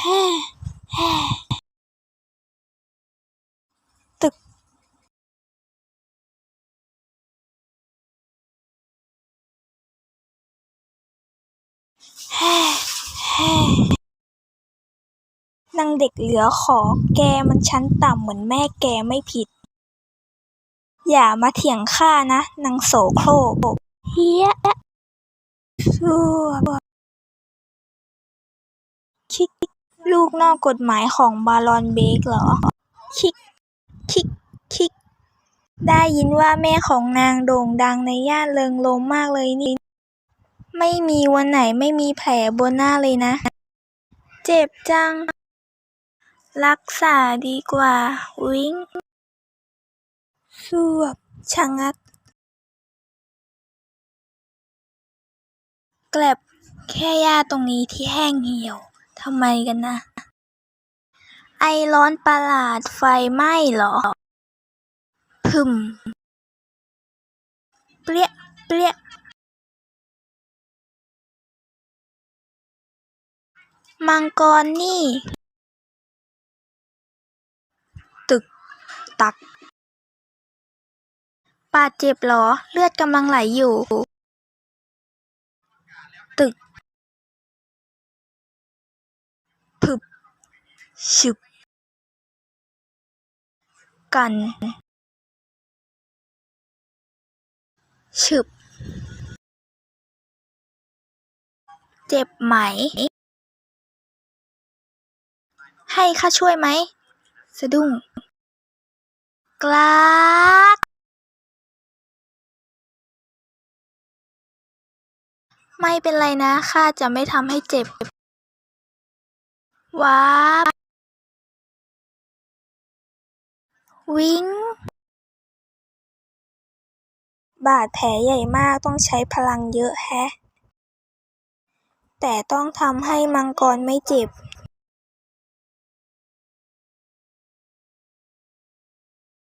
แฮ่แฮ่ตึกแฮ่แฮ่นางเด็กเหลือขอแกมันชั้นต่ำเหมือนแม่แกไม่ผิด อย่ามาเถียงข้านะนางโสโครกเฮีย ชั่ว กนอกกฎหมายของบารอนเบกเหรอ คิก คิก คิก ได้ยินว่าแม่ของนางโด่งดังในย่านเริงรมย์มากเลยนี่ ไม่มีวันไหนไม่มีแผลบนหน้าเลยนะ เจ็บจัง รักษาดีกว่า วิ้งสวบชะงัก แกลบแค่หญ้าตรงนี้ที่แห้งเหี่ยว ทำไมกันนะ ไอร้อนประหลาดไฟไหม้เหรอ พึม เปรี้ย เปรี้ย มังกรนี่ ตึก ตักบาดเจ็บเหรอ เลือดกำลังไหลอยู่ ตึก ผึบ ฉึบ กัน ฉึบ เจ็บไหม ให้ข้าช่วยไหม สะดุ้งกรากไม่เป็นไรนะ ข้าจะไม่ทำให้เจ็บ ว้าบวิ้งบาดแผลใหญ่มากต้องใช้พลังเยอะแฮะ แต่ต้องทำให้มังกรไม่เจ็บ